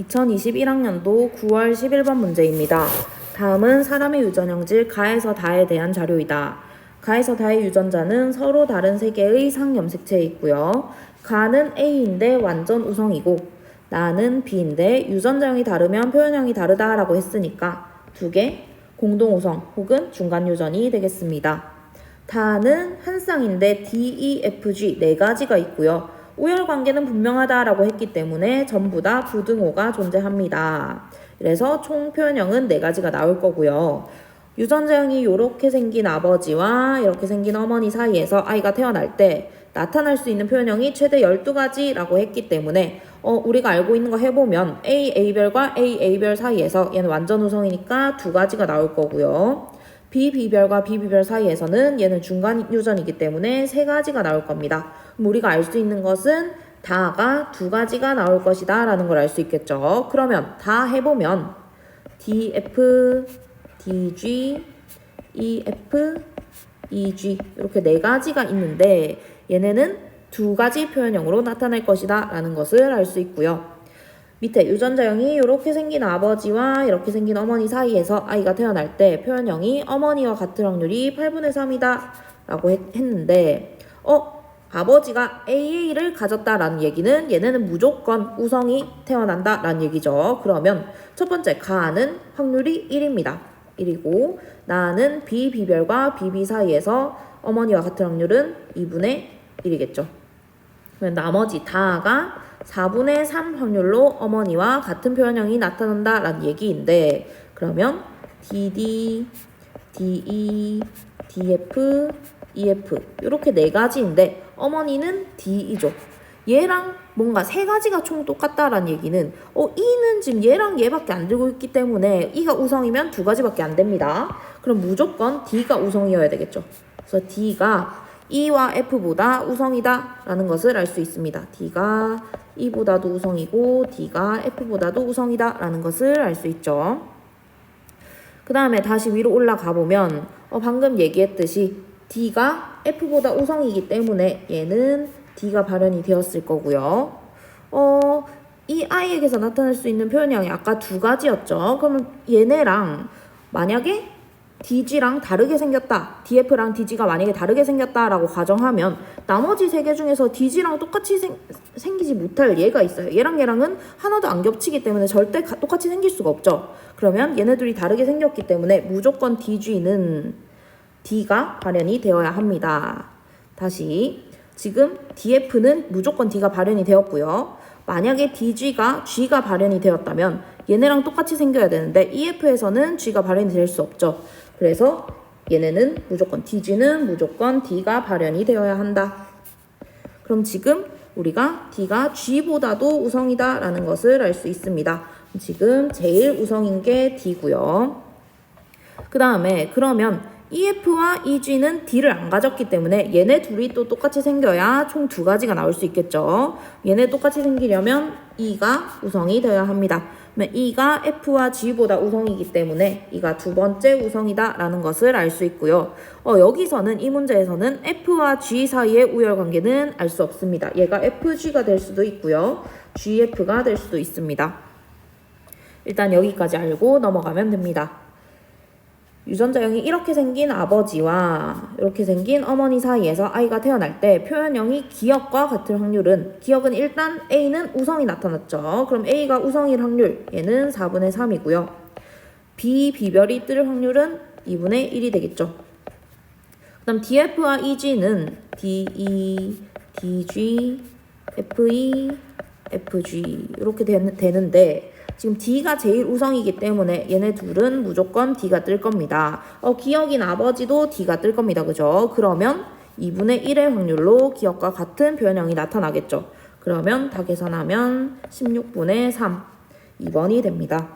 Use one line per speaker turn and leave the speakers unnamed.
2021학년도 9월 11번 문제입니다. 다음은 사람의 유전형질 가에서 다에 대한 자료이다. 가에서 다의 유전자는 서로 다른 세 개의 상염색체에 있고요. 가는 A인데 완전 우성이고 나는 B인데 유전자형이 다르면 표현형이 다르다라고 했으니까 두 개 공동 우성 혹은 중간 유전이 되겠습니다. 다는 한 쌍인데 D, E, F, G 네 가지가 있고요. 우열 관계는 분명하다라고 했기 때문에 전부 다 부등호가 존재합니다. 그래서 총 표현형은 네 가지가 나올 거고요. 유전자형이 이렇게 생긴 아버지와 이렇게 생긴 어머니 사이에서 아이가 태어날 때 나타날 수 있는 표현형이 최대 12가지라고 했기 때문에 어, 우리가 알고 있는 거 해보면 A, A별과 A, A별 사이에서 얘는 완전 우성이니까 두 가지가 나올 거고요. B, B별 사이에서는 얘는 중간 유전이기 때문에 세 가지가 나올 겁니다. 우리가 알 수 있는 것은 다가 두 가지가 나올 것이다 라는 걸 알 수 있겠죠. 그러면 다 해보면 DF, DG, EF, EG 이렇게 네 가지가 있는데 얘네는 두 가지 표현형으로 나타날 것이다 라는 것을 알 수 있고요. 밑에 유전자형이 이렇게 생긴 아버지와 이렇게 생긴 어머니 사이에서 아이가 태어날 때 표현형이 어머니와 같을 확률이 8분의 3이다 라고 했, 했는데 어? 아버지가 AA를 가졌다라는 얘기는 얘네는 무조건 우성이 태어난다 라는 얘기죠. 그러면 첫 번째 가는 확률이 1입니다. 1이고 나는 B별과 BB 사이에서 어머니와 같은 확률은 2분의 1이겠죠. 그러면 나머지 다가 4분의 3 확률로 어머니와 같은 표현형이 나타난다 라는 얘기인데 그러면 DD, DE, DF, EF 이렇게 네 가지인데 어머니는 D이죠. 얘랑 뭔가 세 가지가 총 똑같다라는 얘기는 어 E는 지금 얘랑 얘밖에 안 들고 있기 때문에 E가 우성이면 두 가지밖에 안 됩니다. 그럼 무조건 D가 우성이어야 되겠죠. 그래서 D가 E와 F보다 우성이다 라는 것을 알 수 있습니다. D가 E보다도 우성이고 D가 F보다도 우성이다 라는 것을 알 수 있죠. 그 다음에 다시 위로 올라가 보면 어, 방금 얘기했듯이 D가 F보다 우성이기 때문에 얘는 D가 발현이 되었을 거고요. 어, 이 아이에게서 나타날 수 있는 표현량이 아까 두 가지였죠. 그러면 얘네랑 만약에 DG랑 다르게 생겼다. DF랑 DG가 만약에 다르게 생겼다라고 가정하면 나머지 세 개 중에서 DG랑 똑같이 생, 생기지 못할 얘가 있어요. 얘랑 얘랑은 하나도 안 겹치기 때문에 절대 가- 똑같이 생길 수가 없죠. 그러면 얘네들이 다르게 생겼기 때문에 무조건 DG는 D가 발현이 되어야 합니다. 다시 지금 DF는 무조건 D가 발현이 되었고요. 만약에 DG가 G가 발현이 되었다면 얘네랑 똑같이 생겨야 되는데 EF에서는 G가 발현이 될 수 없죠. 그래서 얘네는 무조건 DG는 무조건 D가 발현이 되어야 한다. 그럼 지금 우리가 D가 G보다도 우성이다 라는 것을 알 수 있습니다. 지금 제일 우성인 게 D고요. 그 다음에 그러면 EF와 EG는 D를 안 가졌기 때문에 얘네 둘이 또 똑같이 생겨야 총 두 가지가 나올 수 있겠죠. 얘네 똑같이 생기려면 E가 우성이 되어야 합니다. E가 F와 G보다 우성이기 때문에 E가 두 번째 우성이다라는 것을 알 수 있고요. 어, 여기서는 이 문제에서는 F와 G 사이의 우열 관계는 알 수 없습니다. 얘가 FG가 될 수도 있고요. GF가 될 수도 있습니다. 일단 여기까지 알고 넘어가면 됩니다. 유전자형이 이렇게 생긴 아버지와 이렇게 생긴 어머니 사이에서 아이가 태어날 때 표현형이 기억과 같을 확률은 기억은 일단 A는 우성이 나타났죠. 그럼 A가 우성일 확률 얘는 4분의 3이고요. B, B별이 뜰 확률은 2분의 1이 되겠죠. 그 다음 DF와 EG는 DE, DG, FE, FG 이렇게 되는, 되는데 지금 D가 제일 우성이기 때문에 얘네 둘은 무조건 D가 뜰 겁니다. 어, 기억인 아버지도 D가 뜰 겁니다. 그죠? 그러면 2분의 1의 확률로 기억과 같은 표현형이 나타나겠죠. 그러면 다 계산하면 16분의 3, 2번이 됩니다.